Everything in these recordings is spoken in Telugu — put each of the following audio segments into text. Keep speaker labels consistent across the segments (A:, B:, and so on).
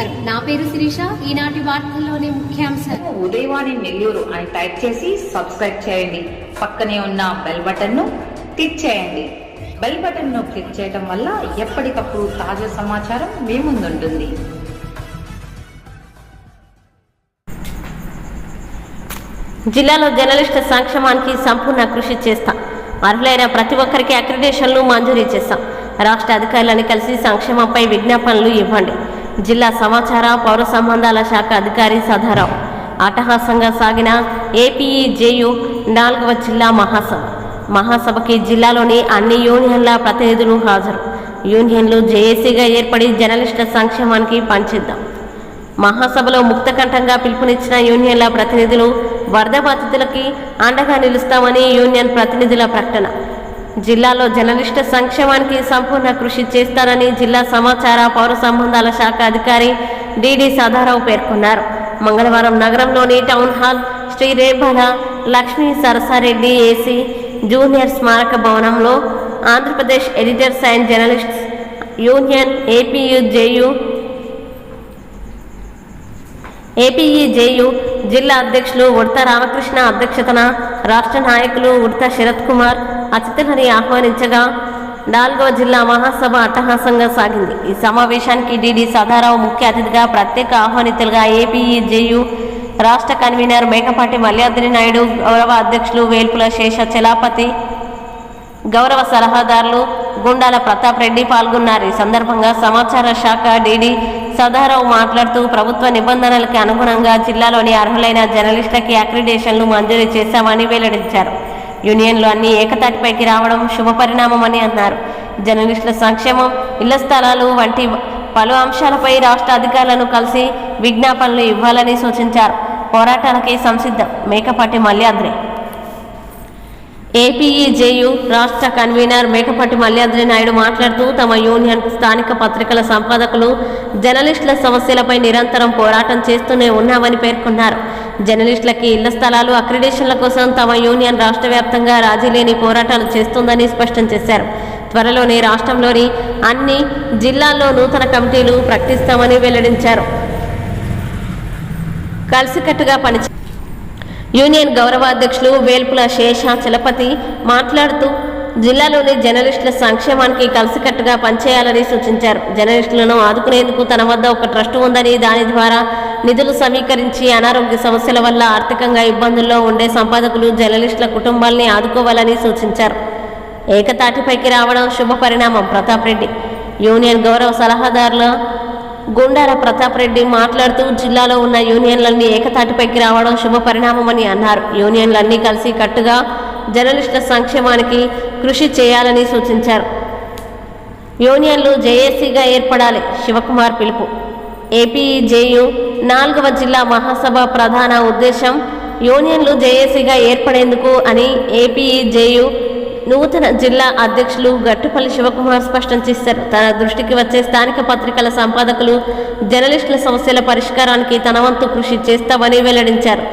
A: నమస్కారం నా పేరు శిరీష. ఈనాటి వార్తల్లోని ముఖ్యాంశాలు.
B: ఉదయవాణి నెల్లూరు అని టైప్ చేసి సబ్స్క్రైబ్ చేయండి. పక్కనే ఉన్న బెల్ బటన్ను క్లిక్ చేయండి. బెల్ బటన్ను క్లిక్ చేయడం వల్ల ఎప్పటికప్పుడు తాజా సమాచారం మీ ముందుంటుంది.
C: జిల్లాలో జర్నలిస్టుల సంక్షేమానికి సంపూర్ణ కృషి చేస్తాం. అర్హులైన ప్రతి ఒక్కరికి అక్రిడేషన్లు మంజూరీ చేస్తాం రాష్ట్ర అధికారులను కలిసి సంక్షేమంపై విజ్ఞాపనలు ఇవ్వండి. జిల్లా సమాచార పౌర సంబంధాల శాఖ అధికారి సదారావు. అట్టహాసంగా సాగిన ఏపీఈజేయు నాలుగవ జిల్లా మహాసభ. మహాసభకి జిల్లాలోని అన్ని యూనియన్ల ప్రతినిధులు హాజరు. యూనియన్లు జేఏసీగా ఏర్పడి జర్నలిస్టుల సంక్షేమానికి పనిచేద్దాం. మహాసభలో ముక్తకంఠంగా పిలుపునిచ్చిన యూనియన్ల ప్రతినిధులు వరద బాధితులకి అండగా నిలుస్తామని యూనియన్ ప్రతినిధుల ప్రకటన. జిల్లాలో జర్నలిస్టు సంక్షేమానికి సంపూర్ణ కృషి చేస్తారని జిల్లా సమాచార పౌర సంబంధాల శాఖ అధికారి డిడి సదారావు పేర్కొన్నారు. మంగళవారం నగరంలోని town hall Sri Rebhala Lakshmi Sarasareddy AC junior స్మారక భవనంలో Andhra Pradesh editors and journalists union APUJU APEJU జిల్లా అధ్యక్షులు ఉడత రామకృష్ణ అధ్యక్షతన రాష్ట్ర నాయకులు ఉడత శరత్ కుమార్ అతిథులని ఆహ్వానించగా నాలుగవ జిల్లా మహాసభ అట్టహాసంగా సాగింది. ఈ సమావేశానికి డిడి సదారావు ముఖ్య అతిథిగా ప్రత్యేక ఆహ్వానితులుగా ఏపీఈజేయు రాష్ట్ర కన్వీనర్ మేకపాటి మల్యాద్రి నాయుడు గౌరవ అధ్యక్షులు వేల్పుల శేష చలాపతి గౌరవ సలహాదారులు గుండాల ప్రతాప్ రెడ్డి పాల్గొన్నారు. ఈ సందర్భంగా సమాచార శాఖ డీడీ సదారావు మాట్లాడుతూ ప్రభుత్వ నిబంధనలకు అనుగుణంగా జిల్లాలోని అర్హులైన జర్నలిస్టులకి అక్రిడేషన్లు మంజూరు చేశామని వెల్లడించారు. యూనియన్లు అన్ని ఏకతాటిపైకి రావడం శుభపరిణామమని అన్నారు. జర్నలిస్టుల సంక్షేమం ఇళ్ళ స్థలాలు వంటి పలు అంశాలపై రాష్ట్ర అధికారులను కలిసి విజ్ఞాపనలు ఇవ్వాలని సూచించారు. పోరాటాలకి సంసిద్ధం. మేకపాటి మల్యాద్రి ఏపీఈజేయు రాష్ట్ర కన్వీనర్ మేకపాటి మల్యాద్రి నాయుడు మాట్లాడుతూ తమ యూనియన్ స్థానిక పత్రికల సంపాదకులు జర్నలిస్టుల సమస్యలపై నిరంతరం పోరాటం చేస్తూనే ఉన్నామని పేర్కొన్నారు. జర్నలిస్టులకి ఇళ్ళ స్థలాలు అక్రిడేషన్ల కోసం తమ యూనియన్ రాష్ట్ర వ్యాప్తంగా రాజీలేని పోరాటాలు చేస్తుందని స్పష్టం చేశారు. త్వరలోనే రాష్ట్రంలోని అన్ని జిల్లాల్లో నూతన కమిటీలు ప్రకటిస్తామని వెల్లడించారు. కలిసికట్టుగా పనిచే యూనియన్ గౌరవాధ్యక్షులు వేల్పుల శేష చలపతి మాట్లాడుతూ జిల్లాలోని జర్నలిస్టుల సంక్షేమానికి కలిసికట్టుగా పనిచేయాలని సూచించారు. జర్నలిస్టులను ఆదుకునేందుకు తన వద్ద ఒక ట్రస్ట్ ఉందని దాని ద్వారా నిధులు సమీకరించి అనారోగ్య సమస్యల వల్ల ఆర్థికంగా ఇబ్బందుల్లో ఉండే సంపాదకులు జర్నలిస్టుల కుటుంబాల్ని ఆదుకోవాలని సూచించారు. ఏకతాటిపైకి రావడం శుభ పరిణామం. ప్రతాప్ రెడ్డి యూనియన్ గౌరవ సలహాదారుల గుండార ప్రతాప్ రెడ్డి మాట్లాడుతూ జిల్లాలో ఉన్న యూనియన్లన్నీ ఏకతాటిపైకి రావడం శుభ పరిణామమని అన్నారు. యూనియన్లన్నీ కలిసి కట్టుగా జర్నలిస్టుల సంక్షేమానికి కృషి చేయాలని సూచించారు. యూనియన్లు జేఏసీగా ఏర్పడాలి. శివకుమార్ పిలుపు. ఏపీజేయు నాలుగవ జిల్లా మహాసభ ప్రధాన ఉద్దేశం యూనియన్లు జేఏసీగా ఏర్పడేందుకు అని ఏపీజేయు నూతన జిల్లా అధ్యక్షులు గట్టుపల్లి శివకుమార్ స్పష్టం చేశారు. తన దృష్టికి వచ్చే స్థానిక పత్రికల సంపాదకులు జర్నలిస్టుల సమస్యల పరిష్కారానికి తన వంతు కృషి చేస్తామని వెల్లడించారు.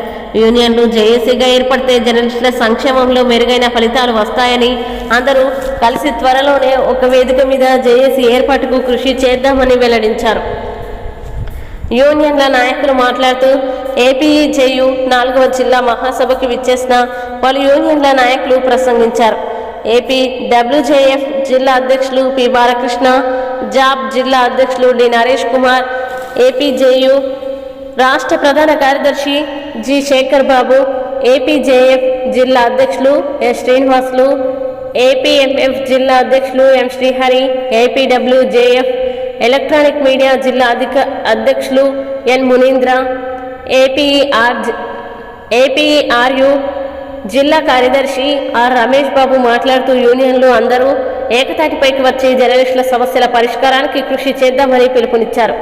C: యూనియన్లు జేఏసీగా ఏర్పడితే జర్నలిస్టుల సంక్షేమంలో మెరుగైన ఫలితాలు వస్తాయని అందరూ కలిసి త్వరలోనే ఒక వేదిక మీద జేఏసీ ఏర్పాటుకు కృషి చేద్దామని వెల్లడించారు. యూనియన్ల నాయకులు మాట్లాడుతూ ఏపీఈజేయు నాలుగవ జిల్లా మహాసభకి విచ్చేసిన పలు యూనియన్ల నాయకులు ప్రసంగించారు. ఏపీ డబ్ల్యూజేఎఫ్ జిల్లా అధ్యక్షులు పి. బాలకృష్ణ జాబ్ జిల్లా అధ్యక్షులు డి. నరేష్ కుమార్ ఏపీజేయు రాష్ట్ర ప్రధాన కార్యదర్శి జి. శేఖర్ బాబు ఏపీజేఎఫ్ జిల్లా అధ్యక్షులు ఎస్. శ్రీనివాసులు ఏపీఎంఎఫ్ జిల్లా అధ్యక్షులు M. Srihari APWJF electronic media జిల్లా అధిక అధ్యక్షులు ఎన్ మునీంద్ర ఏపీఆర్ ఏపీఆర్యు జిల్లా కార్యదర్శి ఆర్ రమేష్ బాబు మాట్లాడుతూ యూనియన్లు అందరూ ఏకతాటిపైకి వచ్చే జర్నలిస్టుల సమస్యల పరిష్కారానికి కృషి చేద్దామని పిలుపునిచ్చారు.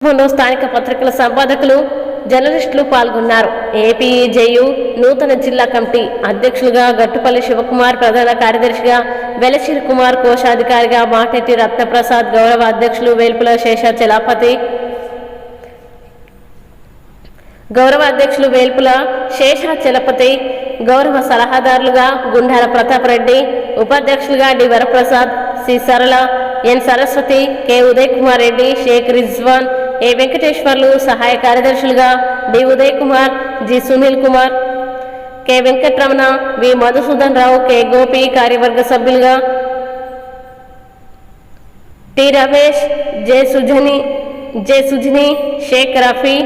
C: కార్యక్రమంలో స్థానిక పత్రికల సంపాదకులు జర్నలిస్టులు పాల్గొన్నారు. ఏపీజేయు నూతన జిల్లా కమిటీ అధ్యక్షులుగా గట్టుపల్లి శివకుమార్ ప్రధాన కార్యదర్శిగా వెలసిరి కుమార్ కోశాధికారిగా మాటెట్టి రత్నప్రసాద్ గౌరవ అధ్యక్షులు వేల్పుల శేష చలాపతి గౌరవ అధ్యక్షులు వేల్పుల శేష చలపతి గౌరవ సలహాదారులుగా గుండాల ప్రతాప్ రెడ్డి ఉపాధ్యక్షులుగా D Varaprasad C Sarala N Saraswathi K Uday Kumar Reddy Shaik Rizwan A Venkateswarlu సహాయ కార్యదర్శులుగా D. Uday Kumar G. Sunil Kumar K. Venkataramana V. Madhusudan Rao K. Gopi కార్యవర్గ సభ్యులుగా T. Ramesh J. Sujani J. Sujani Shaik Rafi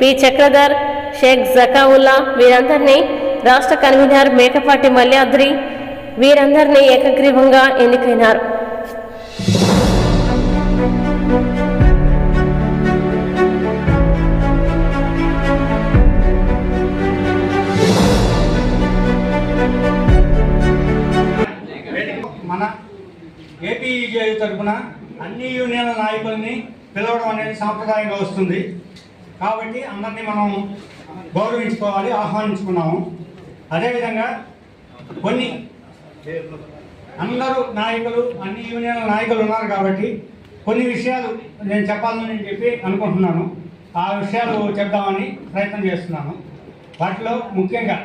C: P. Chakradhar Shaik Zakaullah వీరందరినీ రాష్ట్ర కన్వీనర్ మేకపాటి మల్యాద్రి వీరందరినీ ఏకగ్రీవంగా ఎన్నికైనారు.
D: ఏపీజే తరఫున అన్ని యూనియన్ల నాయకుల్ని పిలవడం అనేది సాంప్రదాయంగా వస్తుంది. కాబట్టి అందరినీ మనం గౌరవించుకోవాలి ఆహ్వానించుకున్నాము. అదేవిధంగా కొన్ని అందరూ నాయకులు అన్ని యూనియన్ల నాయకులు ఉన్నారు కాబట్టి కొన్ని విషయాలు నేను చెప్పాలని చెప్పి అనుకుంటున్నాను. ఆ విషయాలు చెప్దామని ప్రయత్నం చేస్తున్నాను. వాటిలో ముఖ్యంగా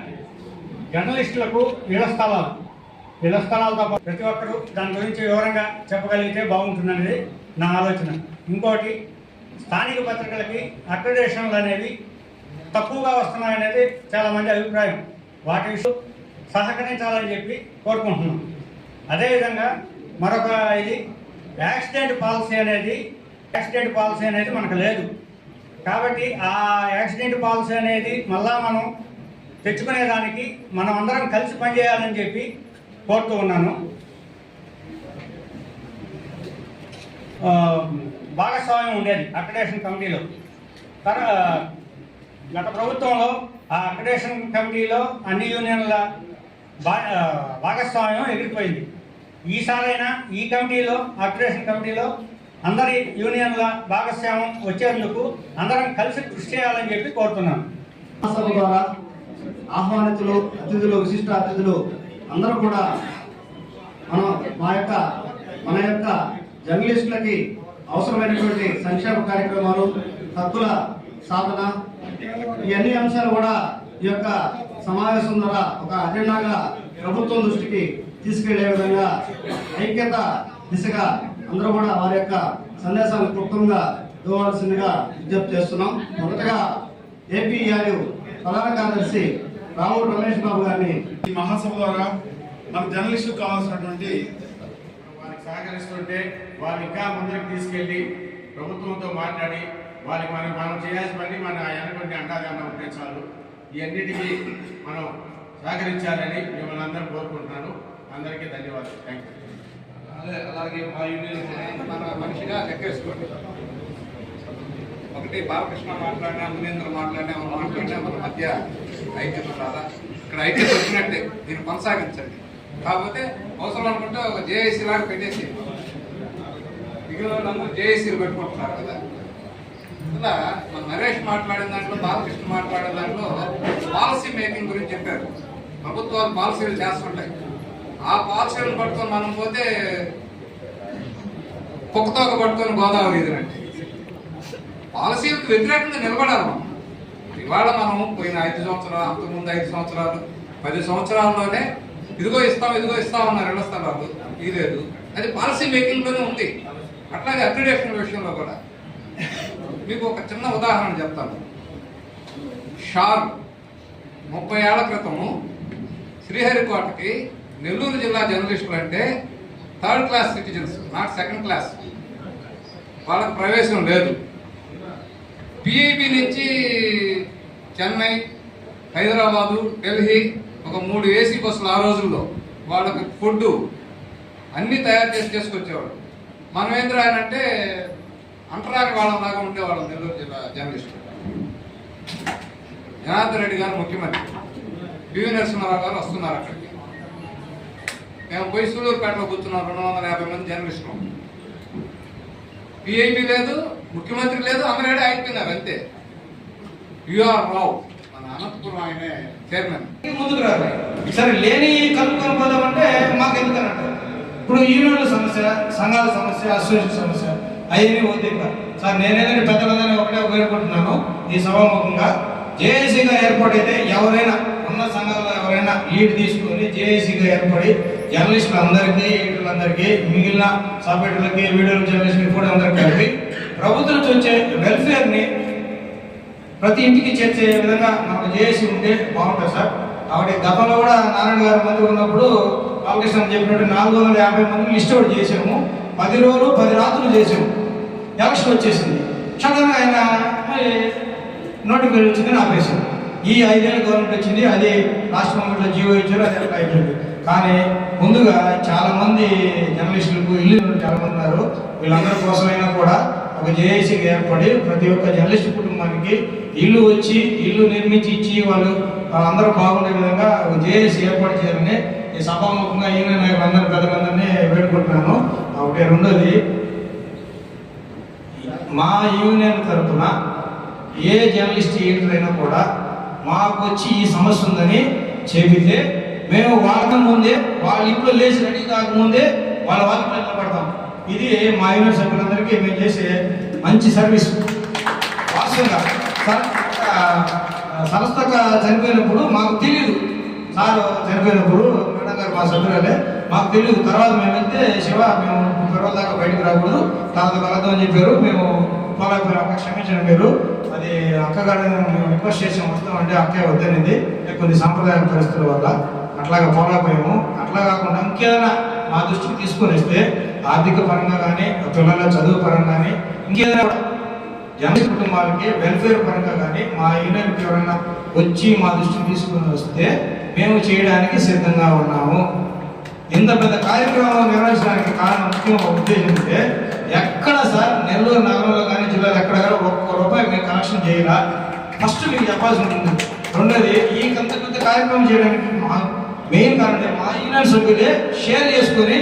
D: జర్నలిస్టులకు ఇళ్ళ స్థలాలు. ఇళ్ళ స్థలాలతో ప్రతి ఒక్కరూ దాని గురించి వివరంగా చెప్పగలిగితే బాగుంటుందనేది నా ఆలోచన. ఇంకోటి స్థానిక పత్రికలకి అక్రిడేషన్లు అనేవి తక్కువగా వస్తున్నాయనేది చాలామంది అభిప్రాయం. వాటి విషయం సహకరించాలని చెప్పి కోరుకుంటున్నాం. అదేవిధంగా మరొక ఇది యాక్సిడెంట్ పాలసీ అనేది యాక్సిడెంట్ పాలసీ అనేది మనకు లేదు. కాబట్టి ఆ యాక్సిడెంట్ పాలసీ అనేది మళ్ళా మనం తెచ్చుకునేదానికి మనం అందరం కలిసి పనిచేయాలని చెప్పి కోరుతూ ఉన్నాను. భాగస్వామ్యం ఉండేది అక్రిడేషన్ కమిటీలో. తన గత ప్రభుత్వంలో ఆ అక్రిడేషన్ కమిటీలో అన్ని యూనియన్ల భాగస్వామ్యం ఎగిరిపోయింది. ఈసారైనా ఈ కమిటీలో అక్రిడేషన్ కమిటీలో అందరి యూనియన్ల భాగస్వామ్యం వచ్చేందుకు అందరం కలిసి కృషి చేయాలని చెప్పి కోరుతున్నాను.
E: ద్వారా ఆహ్వానితులు అతిథులు విశిష్ట అతిథులు అందరూ కూడా మనం మా యొక్క మన యొక్క జర్నలిస్టులకి అవసరమైనటువంటి సంక్షేమ కార్యక్రమాలు హక్కుల సాధన ఈ అంశాలు కూడా ఈ యొక్క సమావేశం ద్వారా ఒక అజెండాగా ప్రభుత్వం దృష్టికి తీసుకెళ్ళే విధంగా ఐక్యత దిశగా అందరూ కూడా వారి యొక్క సందేశాలు క్లుప్తంగా ఇవ్వవలసిందిగా విజ్ఞప్తి చేస్తున్నాం. మొదటగా ఏపీఆర్ ప్రధాన కార్యదర్శి రావుల రమేష్ బాబు గారిని
F: ఈ మహాసభ ద్వారా మన జర్నలిస్టులకు కావాల్సినటువంటి వారికి సహకరిస్తుంటే వారు ఇంకా ముందుకు తీసుకెళ్ళి ప్రభుత్వంతో మాట్లాడి వారికి మనం మనం చేయాల్సిన పని మన వెనకొంటి అండాగా ఉంటే చాలు. ఈ అన్నిటికీ మనం సహకరించాలని మిమ్మల్ని అందరూ కోరుకుంటున్నాను. అందరికీ ధన్యవాదాలు. థ్యాంక్ యూ
G: అదే అలాగే మా యూనియన్ మన మనిషిగా లెక్కేసుకోండి. ఒకటి బాలకృష్ణ మాట్లాడినా మునీంద్ర మాట్లాడినా మాట్లాడినా మన మధ్య ఐక్యత రాదా? ఇక్కడ ఐక్యత వచ్చినట్టే దీన్ని కొనసాగించండి. కాకపోతే అవసరం అనుకుంటే ఒక జేఏసీ లాగా పెట్టేసి మిగిలిన వాళ్ళందరూ జేఏసీలు పెట్టుకుంటున్నారు కదా. ఇలా మన నరేష్ మాట్లాడిన దాంట్లో బాలకృష్ణ మాట్లాడిన దాంట్లో పాలసీ మేకింగ్ గురించి చెప్పారు. ప్రభుత్వాలు పాలసీలు చేస్తుంటాయి. ఆ పాలసీలను పట్టుకొని మనం పోతే కుక్కతోక పట్టుకొని గోదావరి ఎదురంటే పాలసీలకు వ్యతిరేకంగా నిలబడాలి మనం. ఇవాళ మనం పోయిన ఐదు సంవత్సరాలు అంతకుముందు ఐదు సంవత్సరాలు పది సంవత్సరాల్లోనే ఇదిగో ఇస్తాం ఇదిగో ఇస్తాం అన్నారు ఇళ్ళ స్థలాలు ఇది లేదు. అది పాలసీ మేకింగ్లోనే ఉంది. అట్లాగే అక్రిడేషన్ విషయంలో కూడా. మీకు ఒక చిన్న ఉదాహరణ చెప్తాను. షార్ ముప్పై ఏళ్ళ క్రితము శ్రీహరికోటకి నెల్లూరు జిల్లా జర్నలిస్టులు అంటే third class citizens not second class. వాళ్ళకి ప్రవేశం లేదు. పిఐబి నుంచి చెన్నై హైదరాబాదు ఢిల్లీ ఒక మూడు ఏసీ బస్సులు ఆ రోజుల్లో వాళ్ళకి ఫుడ్ అన్నీ తయారు చేసి చేసుకొచ్చేవాడు మనం ఏంద్రా అని అంటే అంటరాని వాళ్ళలాగా ఉండేవాళ్ళం నెల్లూరు జిల్లా జర్నలిస్టులు. జనార్దన్ రెడ్డి గారు ముఖ్యమంత్రి. పివి నరసింహారావు గారు వస్తున్నారు అక్కడికి. మేము పోయి సూళ్ళూరుపేటలో కూర్చున్నాం రెండు వందల యాభై మంది జర్నలిస్టులు. పిఐపి లేదు ముఖ్యమంత్రి లేదు అందరూ అయిపోయినారు అంతే. యుఆర్ రావు మన అనంతపురం ఆయనే చైర్మన్.
H: ముందుకు రాదు సరే లేని కలుపుకొని పోదామంటే మాకు ఎందుకని అంటారు ఇప్పుడు యూనియన్ల సమస్య సంఘాల సమస్య అసోసియేషన్ సమస్య అవన్నీ వద్దు ఇంకా సార్ నేనేదని పెద్దలదని ఒకటే వేడుకుంటున్నాను ఈ సభాముఖంగా జేఏసీగా ఏర్పడైతే ఎవరైనా ఉన్న సంఘాల్లో ఎవరైనా లీడ్ తీసుకొని జేఏసీగా ఏర్పడి జర్నలిస్టులు అందరికీ ఎడిటర్లందరికీ మిగిలిన సపరేటర్లకి వీడియో జర్నలిస్టులకి కూడా అందరికీ కలిపి ప్రభుత్వం నుంచి వచ్చే వెల్ఫేర్ని ప్రతి ఇంటికి చేర్చే విధంగా మనకు చేసి ఉంటే బాగుంటుంది సార్. కాబట్టి గతంలో కూడా నారాయణ గారి మంత్రి ఉన్నప్పుడు బాలకృష్ణ చెప్పినట్టు నాలుగు వందల యాభై మందిని లిస్ట్ అవుట్ చేసాము పది రోజులు పది రాత్రులు చేసాము ఎలక్షన్ వచ్చేసింది. సడన్గా ఆయన నోటిఫికేషన్ వచ్చిందని ఆపేశాం ఈ ఐదేళ్ళ గవర్నమెంట్ వచ్చింది అది రాష్ట్ర గవర్నమెంట్లో జీవో ఇచ్చారు అది అయిపోయింది కానీ ముందుగా చాలామంది జర్నలిస్టులకు ఇల్లు చాలామంది ఉన్నారు. వీళ్ళందరి కోసమైనా కూడా ఒక జేఏసీకి ఏర్పడి ప్రతి ఒక్క జర్నలిస్ట్ కుటుంబానికి ఇల్లు వచ్చి ఇల్లు నిర్మించి ఇచ్చి వాళ్ళు అందరూ బాగుండే విధంగా ఒక జేఏసీ ఏర్పాటు చేయాలని ఈ సభాముఖంగా ఈయన నాయకులందరూ పెద్దలందరినీ వేడుకుంటున్నాను. ఒకటి రెండోది మా యూనియన్ తరఫున ఏ జర్నలిస్ట్ ఎడిటర్ అయినా కూడా మాకు వచ్చి ఈ సమస్య ఉందని చెబితే మేము వాళ్ళ ముందే వాళ్ళ ఇంట్లో లేచి రెడీ కాకముందే వాళ్ళ వాళ్ళ నిలబడతాం. ఇది మా యూనియన్ అందరికీ మేము చేసే మంచి సర్వీస్. వాస్తవంగా సార్ ఆ, చనిపోయినప్పుడు మాకు తెలియదు సార్ చనిపోయినప్పుడు మేడం గారు మా సభ్యురాలే మాకు తెలియదు తర్వాత మేము వెళ్తే శివ మేము ముప్పై రోజుల దాకా బయటకు రాకూడదు. తర్వాత కలదు అని చెప్పారు. మేము పోలేకపోయారు అక్క క్షమించండి మీరు అది అక్కగారు మేము రిక్వెస్ట్ చేసాం. వస్తామంటే అక్కే వద్దనింది. కొన్ని సాంప్రదాయ పరిస్థితుల వల్ల అట్లాగా పోలేకపోయాము అట్లా కాకుండా ఇంకేదైనా మా దృష్టికి తీసుకొని వస్తే ఆర్థిక పరంగా కానీ పిల్లల చదువు పరంగా కానీ ఇంకేదైనా ఎంత జన కుటుంబాలకి వెల్ఫేర్ పరంగా కానీ మా యూనియన్కి ఎవరైనా వచ్చి మా దృష్టికి తీసుకుని వస్తే మేము చేయడానికి సిద్ధంగా ఉన్నాము. ఇంత పెద్ద కార్యక్రమం నిర్వహించడానికి కారణం ముఖ్యం ఉద్దేశం అంటే ఎక్కడ సార్ నెల్లూరు నగరంలో కానీ జిల్లాలో ఎక్కడ కానీ ఒక్క రూపాయి మేము కనెక్షన్ చేయాలా. ఫస్ట్ మీకు చెప్పాల్సి ఉంటుంది. రెండోది ఈ కంత పెద్ద కార్యక్రమం చేయడానికి మా మెయిన్ కారణం మా యూనియన్ సభ్యులే షేర్ చేసుకొని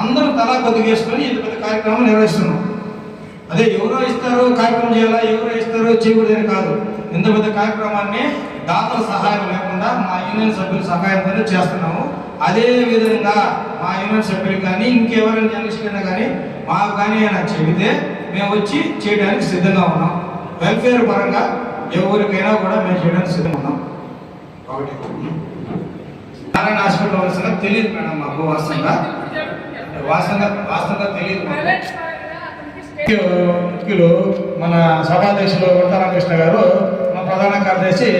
H: అందరూ తలా కొద్దిగా వేసుకొని ఇంత పెద్ద కార్యక్రమం నిర్వహిస్తున్నాం. అదే ఎవరో ఇస్తారు కార్యక్రమం చేయాలా ఎవరో ఇస్తారు చేయకూడదని కాదు. ఇంత పెద్ద కార్యక్రమాన్ని దాతల సహాయం లేకుండా మా యూనియన్ సభ్యుల సహాయంతోనే చేస్తున్నాము. అదే విధంగా మా యూనియన్ సభ్యులు కానీ ఇంకెవరైనా జర్నలిస్టులైనా కానీ మాకు కానీ అయినా చెబితే మేము వచ్చి చేయడానికి సిద్ధంగా ఉన్నాం. వెల్ఫేర్ పరంగా ఎవరికైనా కూడా మేము చేయడానికి సిద్ధంగా ఉన్నాం. ఒకటి నారాయణ హాస్పిటల్ వలసగా తెలియదు మేడం మాకు వాస్తవంగా. వాస్తవంగా వాస్తవంగా తెలియదు ముఖ్యులు మన సభాధ్యక్షులు వంటరామకృష్ణ గారు మా ప్రధాన కార్యదర్శి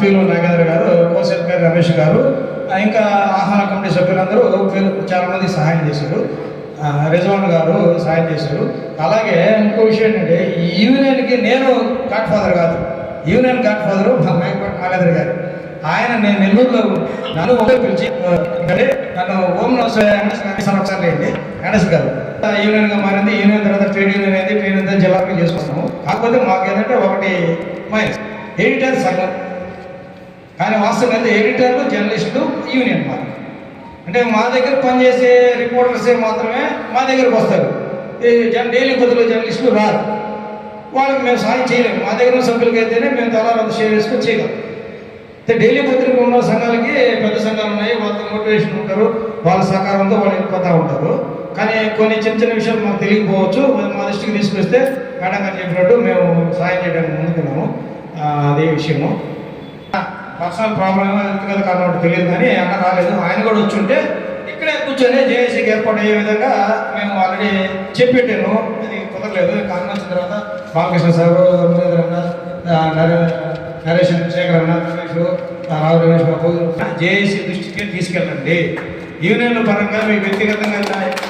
H: పీలు నాగేంద్ర గారు కోశెట్కర్ రమేష్ గారు ఇంకా ఆహ్వాన కమిటీ సభ్యులందరూ చాలా మంది సహాయం చేశారు. రిజవాన్ గారు సహాయం చేశారు. అలాగే ఇంకో విషయం ఏంటంటే ఈ యూనియన్కి నేను గాడ్ ఫాదర్ కాదు. యూనియన్ గాడ్ ఫాదర్ మా మేకపాటి నాగేంద్ర గారు. ఆయన నేను నెల్లూరులో నన్ను ఒకటే పిలిచి నన్ను ఓం నమస్కారం ఒకసారి ఏంటి గణేష్ గారు ఆ, యూనియన్గా మారింది యూనియన్ తర్వాత ట్రేడ్ యూనియన్ అయింది ట్రేడ్ యూనియన్ జిల్లాకి చేసుకున్నాము. కాకపోతే మాకు ఏంటంటే ఒకటి మైనస్ ఎడిటర్ సంఘం. కానీ వాస్తవం అయితే ఎడిటర్లు జర్నలిస్టులు యూనియన్ మాకు అంటే మా దగ్గర పనిచేసే రిపోర్టర్సే మాత్రమే మా దగ్గరకు వస్తారు. డైలీ కొద్దిలో జర్నలిస్టులు రారు. వాళ్ళకి మేము సాయం చేయలేము. మా దగ్గర సభ్యులకి అయితేనే మేము తలా రద్దు షేర్ చేసుకొని చేయగలం. డైలీ పత్రిక ఉన్న సంఘాలకి పెద్ద సంఘాలు ఉన్నాయి వాళ్ళకి మోటివేషన్ ఉంటారు వాళ్ళ సహకారంతో వాళ్ళు వెళ్ళిపోతూ ఉంటారు. కానీ కొన్ని చిన్న చిన్న విషయాలు మాకు తెలియకపోవచ్చు మా దృష్టికి తీసుకొస్తే మేడం గారు చెప్పినట్టు మేము సాయం చేయడానికి ముందుకున్నాము. అదే విషయము. పర్సనల్ ప్రాబ్లం వ్యక్తిగత కారణం ఒకటి తెలియదు కానీ అన్న రాలేదు. ఆయన కూడా వచ్చి ఉంటే ఇక్కడే కూర్చొని జేఏసీకి ఏర్పాటు అయ్యే విధంగా మేము ఆల్రెడీ చెప్పేటాను అది కుదరలేదు. కారణం వచ్చిన తర్వాత బాలకృష్ణ సార్ నరేంద్ర నరేష్ శేఖర్ అన్న రమేష్ రావు రమేష్ బాబు. జేఏసీ దృష్టికి తీసుకెళ్ళండి. యూనియన్ల పరంగా మీ వ్యక్తిగతంగా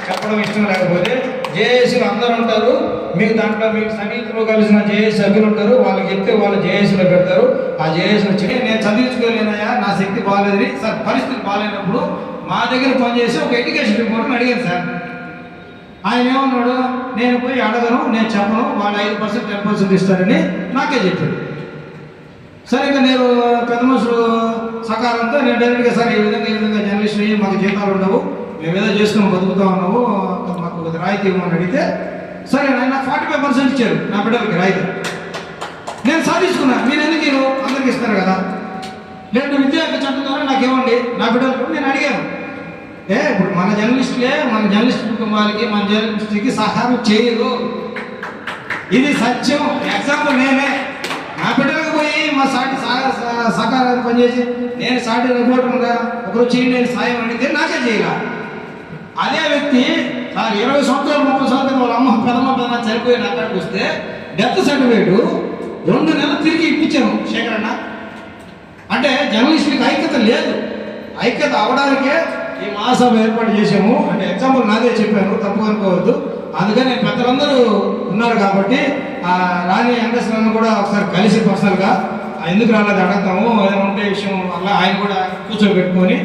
H: చెప్పడం ఇష్టం లేకపోతే జేఏసీలు అందరూ ఉంటారు. మీకు దాంట్లో మీకు సన్నిహితులు కలిసిన జేఏసీ సభ్యులు ఉంటారు. వాళ్ళకి చెప్తే వాళ్ళు జేఏసీలో పెడతారు. ఆ జేఏసీ వచ్చి నేను చదివించుకోలేనయా నా శక్తి బాగాలేదని సార్ పరిస్థితి బాగాలేనప్పుడు మా దగ్గర పనిచేసి ఒక ఎడ్యుకేషన్ రిపోర్ట్ని అడిగాను సార్. ఆయన ఏమన్నాడు నేను పోయి అడగను నేను చెప్పను వాళ్ళు ఐదు పర్సెంట్ టెన్ పర్సెంట్ ఇస్తారని నాకే చెప్పాడు సరే ఇంకా నేను పెద్ద మనుషులు సకాలంతో నేను డైరెక్ట్గా సార్ ఈ విధంగా ఈ విధంగా జర్నలిస్ట్ అయ్యి మాకు జీతాలు ఉండవు. మేము ఏదో చేసుకుని బతుకుతా ఉన్నాము. మాకు ఒక రాయితీ ఇవ్వమని అడిగితే సరే నాయన ఫార్టీ ఫైవ్ పర్సెంట్ ఇచ్చారు. నా బిడ్డలకి రాయితీ. నేను సాధించుకున్నా. మీరు ఎందుకు నేను అందరికి ఇస్తారు కదా? లేదు విద్యార్థి చట్టం ద్వారా నాకు ఇవ్వండి. నా బిడ్డలకు నేను అడిగాను. ఏ ఇప్పుడు మన జర్నలిస్టులే మన జర్నలిస్ట్ కుటుంబాలకి మన జర్నలిస్టులకి సహాయం చేయదు ఇది సత్యం. ఎగ్జాంపుల్ నేనే. నా బిడ్డలకు పోయి మా సాటి సహ- సహకారాన్ని పనిచేసి నేను సాటి రిపోర్టర్గా ఒకరు చేయండి నేను సాయం అడిగితే నాకే చేయాల అదే వ్యక్తి సార్ ఇరవై సంవత్సరాలు ముప్పై సంవత్సరాలు వాళ్ళ అమ్మ పెదమ్మ పెదమ్మ చనిపోయి నా వస్తే డెత్ సర్టిఫికేట్ రెండు నెలలు తిరిగి ఇప్పించాను శేఖరన్న. అంటే జర్నలిస్టులకు ఐక్యత లేదు. ఐక్యత అవడానికే ఈ మహాసభ ఏర్పాటు చేసాము అంటే ఎగ్జాంపుల్ నాదే చెప్పాను తప్పు అనుకోవద్దు. అందుకని పెద్దలందరూ ఉన్నారు కాబట్టి రాణి నన్ను కూడా ఒకసారి కలిసి పర్సనల్గా ఎందుకు రాలేదు అడగతాము ఏదైనా ఉంటే విషయం వల్ల ఆయన కూడా కూర్చోబెట్టుకొని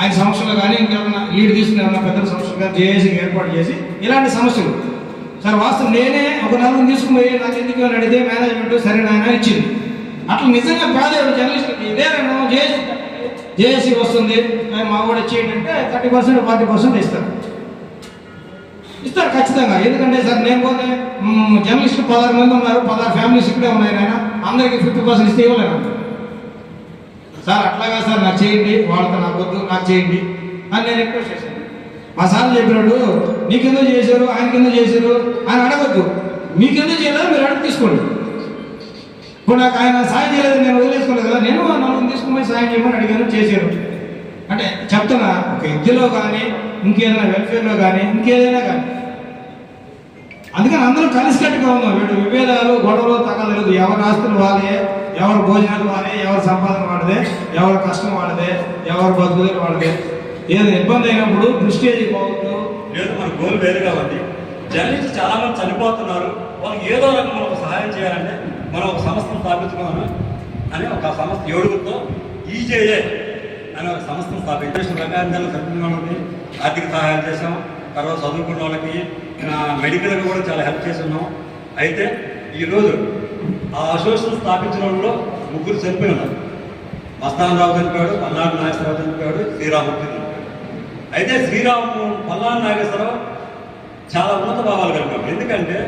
H: ఆయన సమస్యలు కానీ ఇంకేమన్నా లీడ్ తీసుకుని ఏమన్నా పెద్ద సమస్యలు కానీ జేఏసీ ఏర్పాటు చేసి ఇలాంటి సమస్యలు. సార్ వాస్తవం నేనే ఒక నలుగురు తీసుకుపోయి నాకు ఎందుకు అని అడిగితే మేనేజ్మెంట్ సరే నాయన ఇచ్చింది. అట్లా నిజంగా పేదవాడు జర్నలిస్టులకి ఇదే నేను జేఏసీ జేఏసీ వస్తుంది మా కూడా చేయండి థర్టీ పర్సెంట్ ఫార్టీ పర్సెంట్ ఇస్తారు ఇస్తారు ఖచ్చితంగా. ఎందుకంటే సార్ నేను పోతే మ్, జర్నలిస్టులు పదహారు మంది ఉన్నారు పదహారు ఫ్యామిలీస్ ఇక్కడే ఉన్నాయి నాయన. అందరికి ఫిఫ్టీ పర్సెంట్ ఇస్తే ఇవ్వలేను సార్ అట్లాగా సార్ నాకు చేయండి వాళ్ళతో నాకు వద్దు నాకు చేయండి అని నేను రిక్వెస్ట్ చేశాను. మా సార్ చెప్పినాడు నీకెందుకు చేశారు? ఆయనకెందుకు చేశారు? ఆయన అడగద్దు. మీకెందుకు చేయలేదు? మీరు అడిగి తీసుకోండి. ఇప్పుడు నాకు ఆయన సాయం చేయలేదు నేను వదిలేసుకోలేదు కదా నేను నన్ను తీసుకుని సాయం చేయమని అడిగాను చేశారు అంటే చెప్తున్నా ఒక విద్యలో కానీ ఇంకేదైనా వెల్ఫేర్లో కానీ ఇంకేదైనా కానీ అందుకని అందరం కలిసికట్టుగా ఉన్నాం. వీడు విభేదాలు గొడవలు తగలేదు ఎవరి ఆస్తులు వాళ్ళే ఎవరి భోజనాలు వాళ్ళే ఎవరి సంపాదన వాడదే ఎవరి కష్టం వాడదే ఎవరి బతుకుదలు వాడదే ఏదో ఇబ్బంది అయినప్పుడు దృష్టి పోవద్దు.
I: లేదు మన గోల్ వేరు కాబట్టి జర్నలిస్ట్ చాలా మంది చనిపోతున్నారు. వాళ్ళకి ఏదో రకం ఒక సహాయం చేయాలంటే మనం ఒక సంస్థను స్థాపించుకోవాలి అని ఒక సంస్థ ఏడుగుతో ఈజేఏ అని ఒక సంస్థను స్థాపించేసిన రంగాంగాల్లో చదువుకున్న వాళ్ళకి ఆర్థిక సహాయం చేసాం తర్వాత చదువుకున్న వాళ్ళకి మెడికల్గా కూడా చాలా హెల్ప్ చేస్తున్నాం. అయితే ఈరోజు ఆ అసోసియేషన్ స్థాపించిన వాళ్ళలో ముగ్గురు చనిపోయినారు ఉన్నారు మస్తాన్ రావు చనిపోయాడు పల్నాడు నాగేశ్వరరావు చనిపోయాడు శ్రీరామూర్తి అయితే శ్రీరాము పల్నాడు నాగేశ్వరరావు చాలా ఉన్నత భావాలు కలిపాడు ఎందుకంటే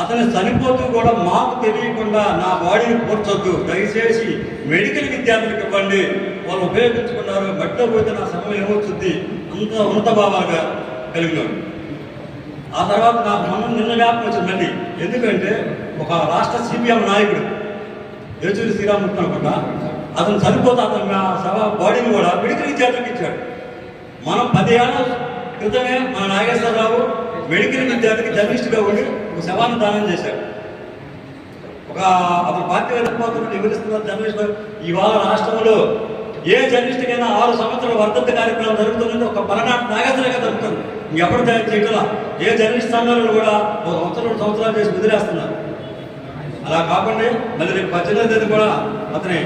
I: అతను చనిపోతూ కూడా మాకు తెలియకుండా నా బాడీని కూర్చొద్దు. దయచేసి మెడికల్ విద్యార్థులకు ఇవ్వండి. వాళ్ళు ఉపయోగించుకున్నారు. బట్ట పోతే నా సమయం ఏమవుతుంది అంత ఉన్నత భావాలుగా కలిగినాడు ఆ తర్వాత నాకు మనం నిన్న జ్ఞాపకం వచ్చింది మళ్ళీ. ఎందుకంటే ఒక రాష్ట్ర సిపిఎం నాయకుడు యేచూరి శ్రీరామూర్తి అనుకుంటా అతను చనిపోతే అతను నా సభ బాడీని కూడా మెడికల్ విద్యార్థులకు ఇచ్చాడు. మనం పదేళ్ళ క్రితమే మన నాగేశ్వరరావు మెడికల్ విద్యార్థికి జర్నలిస్ట్గా ఉండి ఒక శవాన్ని దానం చేశారు ఒక అతను పార్టీ వెళ్ళిపోతున్నట్టు వివరిస్తున్నారు జర్నలిస్ట్ ఇవాళ రాష్ట్రంలో ఏ జర్నలిస్ట్కైనా ఆరు సంవత్సరాల వర్ధంత కార్యక్రమం జరుగుతుందంటే ఒక పలనాటి నాగేశ్వరంగా జరుగుతుంది ఇంకెప్పుడు చేయగల ఏ జర్నలిస్ట్ సంఘాలను కూడా ఒక సంవత్సరం రెండు సంవత్సరాలు చేసి వదిలేస్తున్నారు. అలా కాకుండా మళ్ళీ రేపు పద్దెనిమిది తేదీ కూడా అతని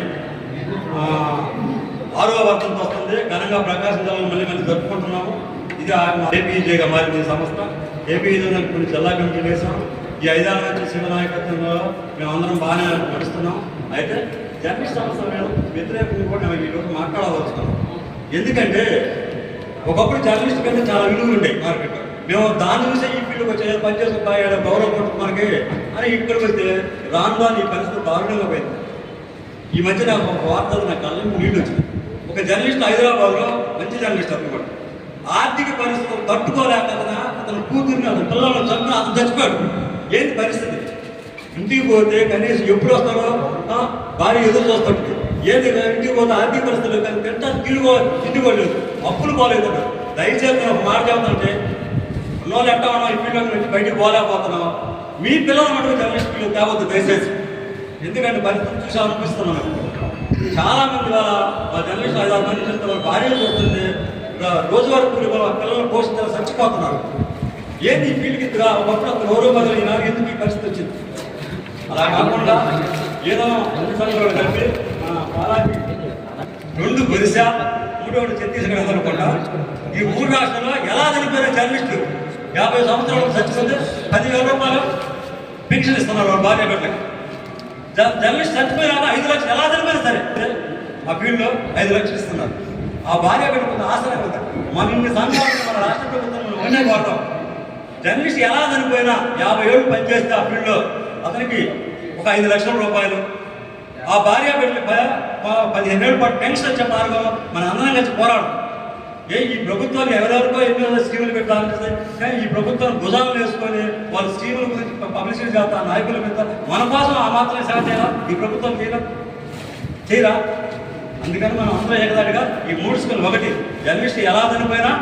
I: ఆరో వర్ధంతి వస్తుంది. ఘనంగా ప్రకాశం జిల్లాలో మళ్ళీ మళ్ళీ జరుపుకుంటున్నాము. ఇది ఏపీజేగా మారింది సంస్థ. ఏపీలో కొన్ని జిల్లా కమిటీలు వేసాం. ఈ ఐదారు నుంచి శివ నాయకత్వంలో మేమందరం బాగానే నడుస్తున్నాం. అయితే జర్నలిస్ట్ సంస్థ మీద వ్యతిరేకంగా కూడా మేము ఈరోజు మాట్లాడవలసినాం ఎందుకంటే ఒకప్పుడు జర్నలిస్ట్ కంటే చాలా విలువలు ఉంటాయి మార్కెట్లో. మేము దాని చూసే ఈ ఫీల్డ్కి వచ్చే పనిచేసిన బాగా గౌరవం కొట్టు మనకి అని ఇక్కడికి వస్తే రాను రాను ఈ పరిస్థితి దారుణంగా పోయింది. ఈ మధ్య నాకు ఒక వార్తలు నా కళ్ళ నీళ్ళు వచ్చింది ఒక జర్నలిస్ట్ హైదరాబాద్లో మంచి జర్నలిస్ట్ అనుకోండి ఆర్థిక పరిస్థితులు తట్టుకోలేక అతను అతను పిల్లలు చదువు అతను చచ్చిపోయాడు. ఏంటి పరిస్థితి? ఇంటికి పోతే కనీసం ఎప్పుడు వస్తాడో భార్య ఎదురు చూస్తాడు. ఏది ఇంటికి పోతే ఆర్థిక పరిస్థితులు కానీ తింటా తిండి పో తిండి పోలేదు అప్పులు పోలేదు దయచేసి నేను ఒక మాట చెప్తానంటే పిల్లలు ఎట్టా ఉన్నాం ఈ నుంచి బయటికి పోలేకపోతున్నాం మీ పిల్లలు మటుకు జర్నలిస్ట్ పిల్లలు తేవద్దు దయచేసి. ఎందుకంటే పరిస్థితి చూసి అనిపిస్తున్నాను. చాలా మంది వాళ్ళ వాళ్ళ జర్నలిస్ట్ ఐదారు మంది చూస్తే వాళ్ళ చూస్తుంది రోజువారీ కూలి వాళ్ళ పిల్లలను పోషించాలి చచ్చిపోతున్నారు ఏంది ఈ ఫీల్డ్కి ఇంతగా ఒకప్పుడు అతను ఎవరో బదులు ఈనాడు ఎందుకు ఈ పరిస్థితి వచ్చింది? అలా కాకుండా ఏదో అన్ని కలిపి మన పాలాకి రెండు ఒరిస్సా మూడోడు ఛత్తీస్గఢ్ అనుకుంటా. ఈ మూడు రాష్ట్రంలో ఎలా చనిపోయిన జర్నలిస్టులు? యాభై సంవత్సరాలు చచ్చిపోతే పదివేల రూపాయలు పెన్షన్ ఇస్తున్నారు వాళ్ళ భార్య బిడ్డకి. జర్నలిస్ట్ చచ్చిపోయినా ఐదు లక్షలు ఎలా చనిపోయినా సరే ఆ ఫీల్డ్లో ఐదు లక్షలు ఇస్తున్నారు. ఆ భార్య పెట్టుకున్న ఆశ లేకపోతే మన ఇన్ని సంఘాలు మన రాష్ట్ర ప్రభుత్వం మనం ఒకటే కోరుతాం. జర్నలిస్ట్ ఎలా చనిపోయినా యాభై ఏళ్ళు పనిచేస్తే ఆ ఫీల్డ్లో అతనికి ఒక ఐదు లక్షల రూపాయలు. ఆ భార్య బిడ్డలు పదిహేను ఏళ్ళు పాటు పెన్షన్ వచ్చే మార్గం మన అందరం కలిసి పోరాడు ఏ ఈ ప్రభుత్వాలు ఎవరెవరికో ఎన్నో స్కీములు పెట్టాలంటే కానీ ఈ ప్రభుత్వం భుజాలు వేసుకొని వాళ్ళ స్కీముల గురించి పబ్లిసిటీ చేస్తా నాయకుల మీద మన కోసం ఆ మాత్రం సేవ చేయాలా ఈ ప్రభుత్వం చేయరా చేయరా? అందుకని మనం అందరూ ఏకదాటిగా ఈ మూడు స్కూల్ ఒకటి. జర్నలిస్ట్ ఎలా చనిపోయినా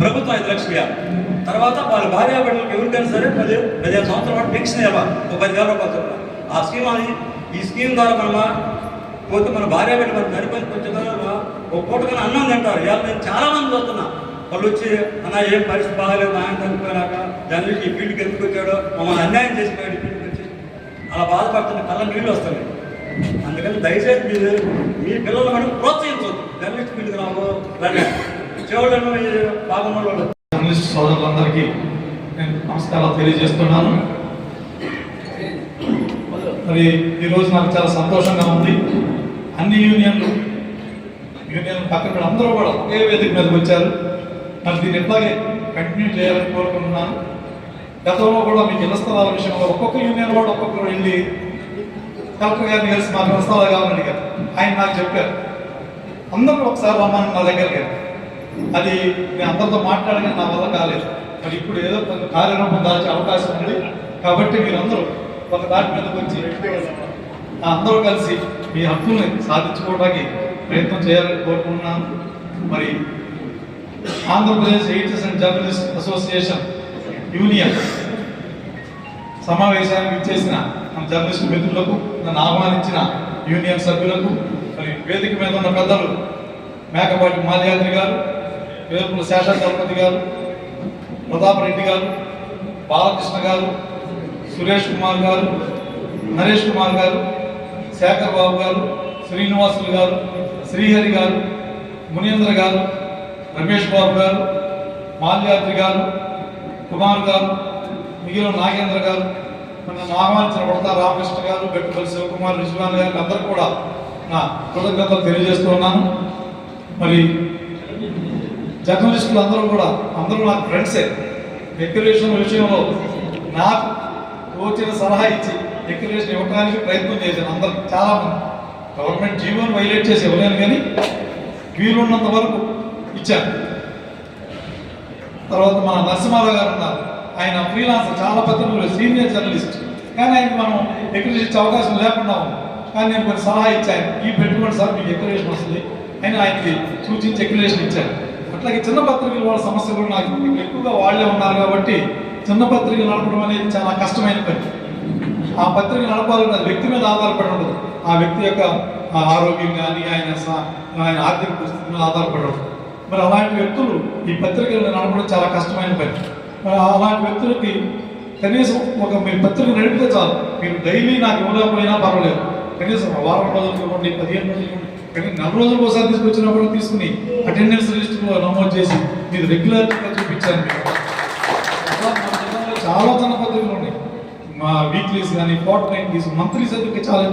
I: ప్రభుత్వం ఐదు లక్షలు ఇవ్వాలి. తర్వాత వాళ్ళ భార్య బిడ్డలకు ఎవరికైనా సరే పది పదిహేను సంవత్సరాల పాటు పెన్షన్ ఇవ్వాలి. ఒక పదివేల రూపాయలు ఆ స్కీమ్ అని ఈ స్కీమ్ ద్వారా మనం పోతే మన భార్య బిడ్డ మనం చనిపోయిన కొంచెం దూరం ఒక పూటకన్నా అన్నం తింటారు. ఇవాళ నేను చాలా మంది చూస్తున్నా. వాళ్ళు వచ్చి అన్న ఏం పరిస్థితి బాగాలేదు ఆయన చనిపోయినాక జర్నలిస్ట్ ఈ ఫీల్డ్కి ఎందుకు వచ్చాడో? మమ్మల్ని అన్యాయం చేసిపోయాడు ఈ ఫీల్డ్కి వచ్చి అలా బాధపడుతున్న కళ్ళ నీళ్ళు వస్తున్నాయి అందుకని దయచేసి మీరు మీ పిల్లలు మనం ప్రోత్సహించవద్దు. జర్నలిస్ట్ ఫీల్డ్కి రావు రండి చెవులను భాగంలో
J: జర్నలిస్ట్ సోదరులందరికీ నేను నమస్కారాలు తెలియజేస్తున్నాను. మరి ఈరోజు నాకు చాలా సంతోషంగా ఉంది. అన్ని యూనియన్లు యూనియన్ పక్కన అందరూ కూడా ఒకే వేదిక మీదకి వచ్చారు. మరి దీన్ని ఎట్లాగే కంటిన్యూ చేయాలని కోరుకుంటున్నాను. గతంలో కూడా మీకు ఇళ్ళ స్థలాల విషయంలో ఒక్కొక్క యూనియన్ కూడా ఒక్కొక్కరు వెళ్ళి కలెక్టర్ గారిని కలిసి మా ఇళ్ళ కావాలని అడిగారు. ఆయన నాకు చెప్పారు. అందరూ ఒకసారి రమ్మని నా దగ్గరికి అది నేను అందరితో మాట్లాడగా నా వల్ల కాలేదు. మరి ఇప్పుడు ఏదో కొంత కార్యరూపం దాల్చే అవకాశం ఉంది. కాబట్టి మీరందరూ ఒక దాటి మీదకి వచ్చి అందరూ కలిసి మీ హక్కుల్ని సాధించుకోవడానికి ప్రయత్నం చేయాలని కోరుకుంటున్నాను. మరి Andhra Pradesh editors and journalist association union సమావేశానికి ఇచ్చేసిన మన జర్నలిస్ట్ మిత్రులకు నన్ను ఆహ్వానించిన యూనియన్ సభ్యులకు మరి వేదిక మీద ఉన్న పెద్దలు మేకపాటి మాల్యాద్రి గారు వేపుల శేషాచలపతి గారు ప్రతాప్ రెడ్డి గారు బాలకృష్ణ గారు సురేష్ కుమార్ గారు నరేష్ కుమార్ గారు శేఖర్ బాబు గారు శ్రీనివాసులు గారు శ్రీహరి గారు మునీంద్ర గారు రమేష్ బాబు గారు మాల్యాద్రి గారు కుమార్ గారు మిగిలిన నాగేంద్ర గారు మన ఆహ్వానించిన కొడతా రామకృష్ణ గారు గట్టుపల్లి శివకుమార్ రిజ్వాన్ గారు అందరూ కూడా నా కృతజ్ఞతలు తెలియజేస్తున్నాను మరి జర్నలిస్టులు అందరూ కూడా అందరూ నాకు ఫ్రెండ్సే డెక్లరేషన్ విషయంలో నాకు తోచిన సలహా ఇచ్చి డెక్లరేషన్ ఇవ్వడానికి ప్రయత్నం చేశాను అందరు చాలామంది. గవర్నమెంట్ జీవోని వైలేట్ చేసి ఇవ్వలేను కానీ వీలున్నంత వరకు ఇచ్చాను. తర్వాత మన నరసింహారావు గారు ఉన్నారు. ఆయన ఫ్రీలాన్సర్ చాలా పత్రికలు సీనియర్ జర్నలిస్ట్ కానీ ఆయనకి మనం డెక్లరేషన్ ఇచ్చే అవకాశం లేకుండా ఉంది. కానీ నేను కొన్ని సలహా ఇచ్చాను. ఈ పెట్టుకోండి సార్ మీకు డెక్లరేషన్ వస్తుంది అని ఆయనకి సూచించి డెక్లరేషన్ ఇచ్చాను అట్లాగే చిన్న పత్రికల వాళ్ళ సమస్య కూడా నాకు ఎక్కువగా వాళ్ళే ఉన్నారు కాబట్టి చిన్న పత్రికలు నడపడం అనేది చాలా కష్టమైన పని. ఆ పత్రిక నడపాలన్న వ్యక్తి మీద ఆధారపడి ఉండదు. ఆ వ్యక్తి యొక్క ఆరోగ్యం కానీ ఆయన ఆయన ఆర్థిక పరిస్థితి మీద ఆధారపడి ఉండదు. మరి అలాంటి వ్యక్తులు ఈ పత్రికలను నడపడం చాలా కష్టమైన పని. మరి అలాంటి వ్యక్తులకి కనీసం ఒక మీ పత్రిక నడిపితే చాలు. మీరు డైలీ నాకు ఇవ్వలేకపోయినా పర్వాలేదు. కనీసం వారం రోజులు ఇవ్వండి పదిహేను రోజులు కానీ నెల రోజులకు ఒకసారి తీసుకొచ్చినప్పుడు తీసుకుని అటెండెన్స్ లిస్టులో నమోదు చేసి మీరు రెగ్యులర్గా చూపించాను మీకు. చాలా చిన్న పత్రికలు ఉన్నాయి. మా వీక్లీస్ కానీ ఫోర్ట్ నైన్టీస్ మంత్లీస్ అయితే చాలా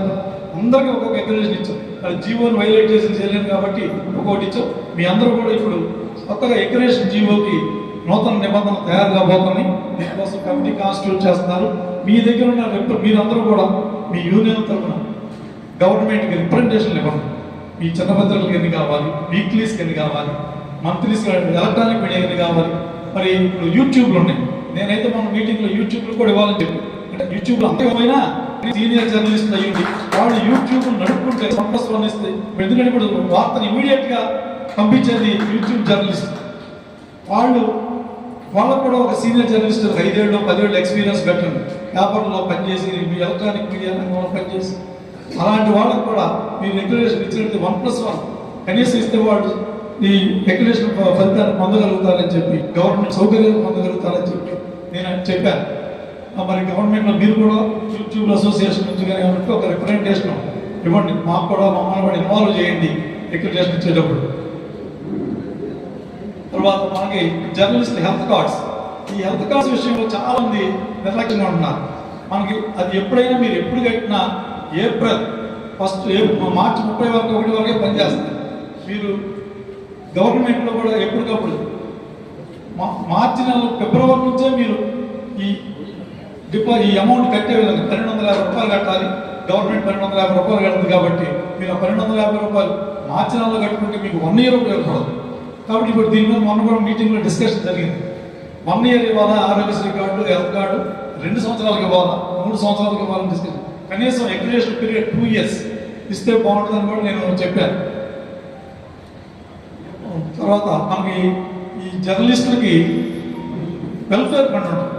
J: అందరికీ ఒక్కొక్క ఎక్యులేషన్ ఇచ్చాం. అది జీవోని వైలేట్ చేసి చేయలేము కాబట్టి ఒక్కొక్కటి ఇచ్చాం. మీ అందరూ కూడా ఇప్పుడు కొత్తగా ఎక్యులేషన్ జీవోకి నూతన నిబంధనలు తయారు కాబోతున్నాయి దీనికోసం కమిటీ కాన్స్టిట్యూట్ చేస్తున్నారు. మీ దగ్గర ఉన్న రిప్ర- మీరందరూ కూడా మీ యూనియన్ తరఫున గవర్నమెంట్కి రిప్రజెంటేషన్ ఇవ్వండి. మీ చిన్న పత్రికలకు ఎన్ని కావాలి? వీక్లీస్కి ఎన్ని కావాలి? మంత్లీస్ ఎలక్ట్రానిక్ మీడియా ఎన్ని కావాలి? మరి ఇప్పుడు యూట్యూబ్లు ఉన్నాయి. నేనైతే మన మీటింగ్లో యూట్యూబ్లు కూడా ఇవ్వాలని చెప్పి. అంటే యూట్యూబ్లో అంతేమైనా సీనియర్ జర్నలిస్ట్ అయ్యింది వాళ్ళు యూట్యూబ్ నడుపుకుంటే సంపత్సరం ఇస్తే ఎందుకంటే ఇప్పుడు వార్తను ఇమీడియట్గా పంపించేది యూట్యూబ్ జర్నలిస్ట్ వాళ్ళు వాళ్ళకు కూడా ఒక సీనియర్ జర్నలిస్ట్ ఐదేళ్ళు పదివేళ్ళు ఎక్స్పీరియన్స్ పెట్టండి పేపర్లో పనిచేసి మీ ఎలక్ట్రానిక్ మీడియా రంగంలో పనిచేసి. అలాంటి వాళ్ళకు కూడా మీరు రెగ్యులేషన్ ఇచ్చినట్టు వన్ ప్లస్ వన్ కనీసం ఇస్తే వాళ్ళు ఈ రెగ్యులేషన్ ఫలితాన్ని పొందగలుగుతారని చెప్పి గవర్నమెంట్ సౌకర్యాలు పొందగలుగుతారని చెప్పి నేను చెప్పాను. మరి గవర్నమెంట్లో మీరు కూడా యూట్యూబ్ అసోసియేషన్ నుంచి కానీ ఒక రిప్రజెంటేషన్ ఇవ్వండి. మాకు కూడా మమ్మల్ని కూడా ఇన్వాల్వ్ చేయండి రిక్రూటేషన్ ఇచ్చేటప్పుడు. తర్వాత మనకి జర్నలిస్ట్ హెల్త్ కార్డ్స్. ఈ హెల్త్ కార్డ్స్ విషయంలో చాలా మంది నిర్లక్ష్యంగా ఉన్నారు. మనకి అది ఎప్పుడైనా మీరు ఎప్పుడు కట్టినా ఏప్రిల్ ఫస్ట్ మార్చి ముప్పై వరకు ఒకటి వరకే పనిచేస్తుంది. మీరు గవర్నమెంట్లో కూడా ఎప్పటికప్పుడు మార్చి నెల ఫిబ్రవరి నుంచే మీరు ఈ డిపో ఈ అమౌంట్ కట్టే విధంగా పన్నెండు వందల యాభై రూపాయలు కట్టాలి. గవర్నమెంట్ పన్నెండు వందల యాభై రూపాయలు కడుతుంది కాబట్టి మీరు ఆ పన్నెండు వందల యాభై రూపాయలు మార్చి నెలలో కట్టుకుంటే మీకు వన్ ఇయర్ ఉపయోగపడదు. కాబట్టి ఇప్పుడు దీని మీద మొన్న కూడా మీటింగ్లో డిస్కషన్ జరిగింది. వన్ ఇయర్ ఇవాళ ఆరోగ్యశ్రీ కార్డు హెల్త్ కార్డు రెండు సంవత్సరాలకు ఇవ్వాలా మూడు సంవత్సరాలకు ఇవ్వాలని డిస్కషన్ కనీసం ఎక్రియేషన్ పీరియడ్ టూ ఇయర్స్ ఇస్తే బాగుంటుందని కూడా నేను చెప్పాను. తర్వాత మనకి ఈ జర్నలిస్టులకి వెల్ఫేర్ ఫండ్ ఉంటుంది.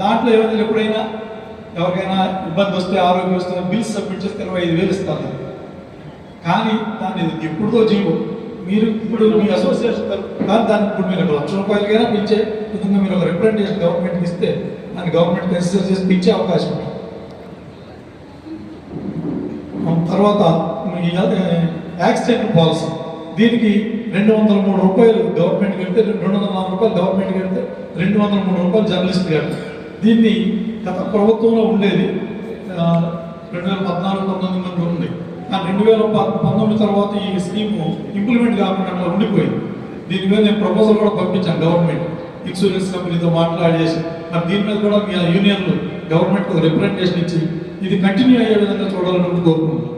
J: దాంట్లో ఏమైనా ఎప్పుడైనా ఎవరికైనా ఇబ్బంది వస్తే ఆరోగ్యం వస్తే బిల్స్ సబ్మిట్ చేస్తే ఇరవై ఐదు వేలు ఇస్తారు. కానీ దాన్ని ఎప్పుడుతో జీవో మీరు ఇప్పుడు మీ అసోసియేషన్ తరపు- కానీ ఇప్పుడు మీరు ఒక లక్ష రూపాయలుగా పిలిచే విధంగా మీరు ఒక రిప్రజెంటేషన్ గవర్నమెంట్కి ఇస్తే దాన్ని గవర్నమెంట్ కన్సిడర్ చేసి పెంచే అవకాశం ఉంటుంది తర్వాత యాక్సిడెంట్ పాలసీ దీనికి రెండు వందల మూడు రూపాయలు గవర్నమెంట్కి వెళ్తే రెండు వందల నాలుగు రూపాయలు గవర్నమెంట్ కడితే రెండు వందల మూడు రూపాయలు జర్నలిస్ట్ గారు దీన్ని గత ప్రభుత్వంలో ఉండేది రెండు వేల పద్నాలుగు పంతొమ్మిది మంది రెండు వేల పంతొమ్మిది తర్వాత ఈ స్కీమ్ ఇంప్లిమెంట్ కాకుండా అట్లా ఉండిపోయింది. దీని మీద నేను ప్రపోజల్ కూడా పంపించాను గవర్నమెంట్ ఇన్సూరెన్స్ కంపెనీతో మాట్లాడేసి మరి దీని మీద కూడా మీ యూనియన్లు గవర్నమెంట్ రిప్రజెంటేషన్ ఇచ్చి ఇది కంటిన్యూ అయ్యే విధంగా చూడాలని కోరుకుంటున్నాను.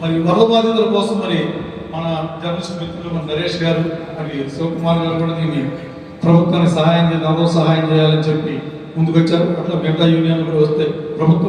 J: మరి వరద బాధితుల కోసం మరి మన జర్నలిస్ట్ మిత్రులు మన నరేష్ గారు మరి శివకుమార్ గారు కూడా దీన్ని ప్రభుత్వానికి సహాయం చేయాలి సహాయం చేయాలని చెప్పి ముందుకొచ్చారు. అట్లా మిగతా యూనియన్లు కూడా వస్తే ప్రభుత్వం